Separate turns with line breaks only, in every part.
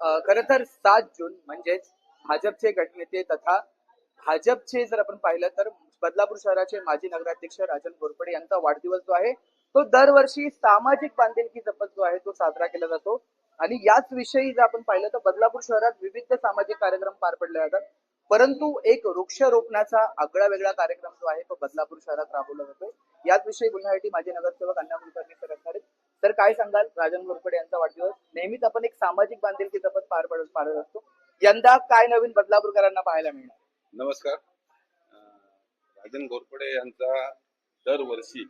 खर तर सात जून म्हणजेच भाजपचे गटनेते तथा भाजपचे जर आपण पाहिलं तर बदलापूर शहराचे माजी नगराध्यक्ष राजन घोरपडे यांचा वाढदिवस जो आहे तो दरवर्षी सामाजिक बांधिलकी जपत जो आहे तो साजरा केला जातो. आणि याच विषयी जर आपण पाहिलं तर बदलापूर शहरात विविध सामाजिक कार्यक्रम पार पडले जातात. परंतु एक वृक्षरोपणाचा आगळा वेगळा कार्यक्रम जो आहे तो बदलापूर शहरात राबवला जातो याच विषयी बोलण्यासाठी माझे नगरसेवक अण्णा कुलकर्णी सर तर काय सांगाल? राजन घोरपडे यांचा वाढदिवस. नेहमीच आपण एक सामाजिक बांधिलकी जपत पार पडत पाडत असतो. यंदा काय नवीन बदलापूरकरांना पाहायला मिळणार?
नमस्कार. राजन घोरपडे यांचा दरवर्षी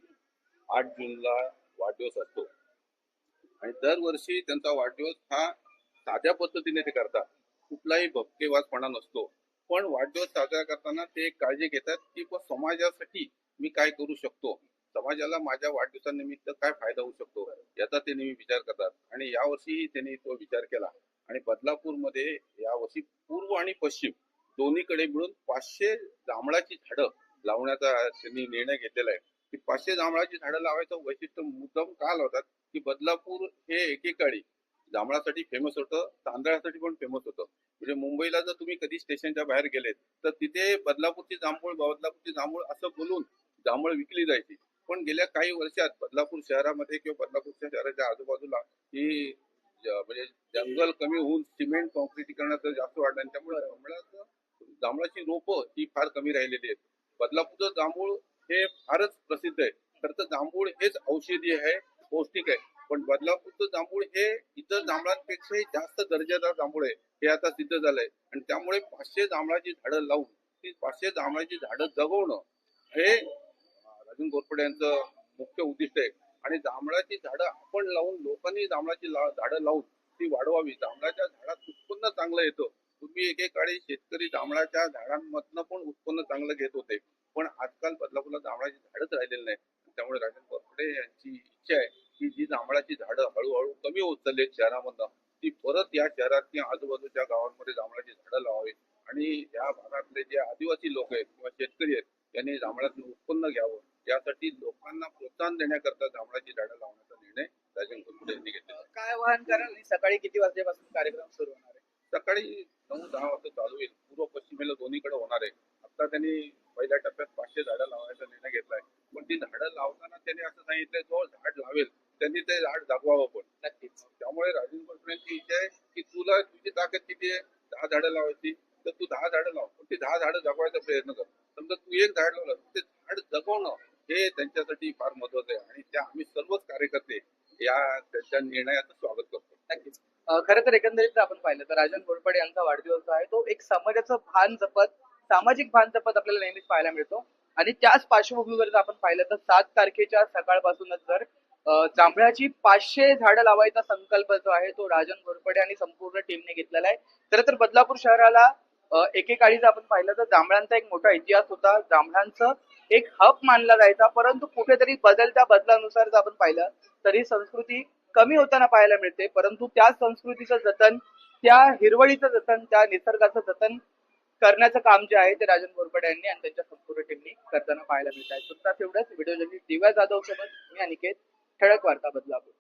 आठ जूनला वाढदिवस असतो. आणि दरवर्षी त्यांचा वाढदिवस हा साध्या पद्धतीने ते करतात. कुठलाही भपकेवाजपणा नसतो. पण वाढदिवस साजरा करताना ते काळजी घेतात की समाजासाठी मी काय करू शकतो? समाजाला माझ्या वाढदिवसानिमित्त काय फायदा होऊ शकतो याचा ते नेहमी विचार करतात. आणि यावर्षीही त्यांनी तो विचार केला. आणि बदलापूरमध्ये यावर्षी पूर्व आणि पश्चिम दोन्हीकडे मिळून पाचशे जांभळाची झाडं लावण्याचा त्यांनी निर्णय घेतलेला आहे. की पाचशे जांभळाची झाडं लावायचं वैशिष्ट्य मुद्दाम का लावतात? की बदलापूर हे एकेकाळी जांभळासाठी फेमस होतं तांदळासाठी पण फेमस होतं. म्हणजे मुंबईला जर तुम्ही कधी स्टेशनच्या बाहेर गेलेत तर तिथे बदलापूरची जांभूळ बदलापूरची जांभूळ असं बोलून जांभळ विकली जायची. पण गेल्या काही वर्षात बदलापूर शहरामध्ये किंवा बदलापूरच्या शहराच्या आजूबाजूला ही म्हणजे जंगल कमी होऊन सिमेंट कॉन्क्रिटीकरणाचं जास्त वाढलं आणि त्यामुळे जांभळाचं जांभळाची रोपं ही फार कमी राहिलेली आहेत. बदलापूरचं जांभूळ हे फारच प्रसिद्ध आहे. तर तर जांभूळ हेच औषधी आहे पौष्टिक आहे. पण बदलापूरचं जांभूळ हे इतर जांभळांपेक्षाही जास्त दर्जादार जांभूळ आहे. हे आता सिद्ध झालंय. आणि त्यामुळे पाचशे जांभळाची झाडं लावून ती पाचशे जांभळाची झाडं जगवणं हे राजन घोरपडे यांचं मुख्य उद्दिष्ट आहे. आणि जांभळाची झाडं आपण लावून लोकांनी जांभळाची झाडं लावून ती वाढवावी. जांभळाच्या झाडात उत्पन्न चांगलं येतं. पूर्वी एकेकाळी शेतकरी जांभळाच्या झाडांमधनं पण उत्पन्न चांगलं घेत होते. पण आजकाल बदलापूरला जांभळाची झाडच राहिलेली नाही त्यामुळे राजन कोरफडे यांची इच्छा आहे की जी जांभळाची झाडं हळूहळू कमी होत चालली आहेत शहरामधनं ती परत या शहरात किंवा आजूबाजूच्या गावांमध्ये जांभळाची झाडं लावावी. आणि या भागातले जे आदिवासी लोक आहेत किंवा शेतकरी आहेत यांनी जांभळातून उत्पन्न घ्यावं यासाठी लोकांना प्रोत्साहन देण्याकरता जांभळाची झाडं लावण्याचा निर्णय राजन घोरपडे यांनी घेतलेला आहे.
काय आवाहन कराल? आणि सकाळी किती वाजल्यापासून कार्यक्रम सुरू होणार आहे?
सकाळी नऊ दहा वाजता चालू होईल. पूर्व पश्चिमेला दोन्हीकडे होणार आहे. आता त्यांनी पहिल्या टप्प्यात पाचशे झाडं लावायचा निर्णय घेतलाय पण ती झाडं लावताना त्यांनी असं सांगितलंय जो झाड लावेल त्यांनी ते झाड जगवावं पण.
नक्कीच.
त्यामुळे राजन घोरपड्यांची इच्छा आहे की तुला तुझी ताकद किती आहे? दहा झाडं लावायची. तर तू दहा झाडं लाव. पण ती दहा झाडं जगवायचा प्रयत्न कर. समजा तू एक झाड लावलं ते झाड जगवणं हे त्यांच्यासाठी फार महत्वाचं आहे. आणि त्या आम्ही सर्वच कार्यकर्ते या त्यांच्या निर्णयाचं स्वागत करतो.
नक्कीच. खरं तर एकंदरीत आपण पाहिलं तर राजन घोरपडे यांचा वाढदिवस जो आहे तो एक समाजाचं भान जपत सामाजिक भान जपत आपल्याला नेहमीच पाहायला मिळतो. आणि त्याच पार्श्वभूमीवर जर आपण पाहिलं तर सात तारखेच्या सकाळपासूनच जर जांभळाची पाचशे झाडं लावायचा संकल्प जो आहे तो राजन घोरपडे आणि संपूर्ण टीमने घेतलेला आहे. खरं तर बदलापूर शहराला एकेकाळी जर आपण पाहिलं तर जांभळांचा एक मोठा इतिहास होता. जांभळांचं एक हब मानला जायचा परंतु कुठेतरी बदलत्या बदलानुसार जर आपण पाहिलं तर ही संस्कृती कमी होताना पाहायला मिळते. परंतु त्या संस्कृतीचं जतन त्या हिरवळीचं जतन त्या निसर्गाचं जतन करण्याचं काम जे आहे ते राजन बोरपडे यांनी आणि त्यांच्या संपूर्ण टीमनी करताना पाहायला मिळत आहे. तुमचा एवढंच व्हिडिओ जर्नी दिव्या जाधव सोबत मी अनिकेत ठळक वार्ता बदलापूर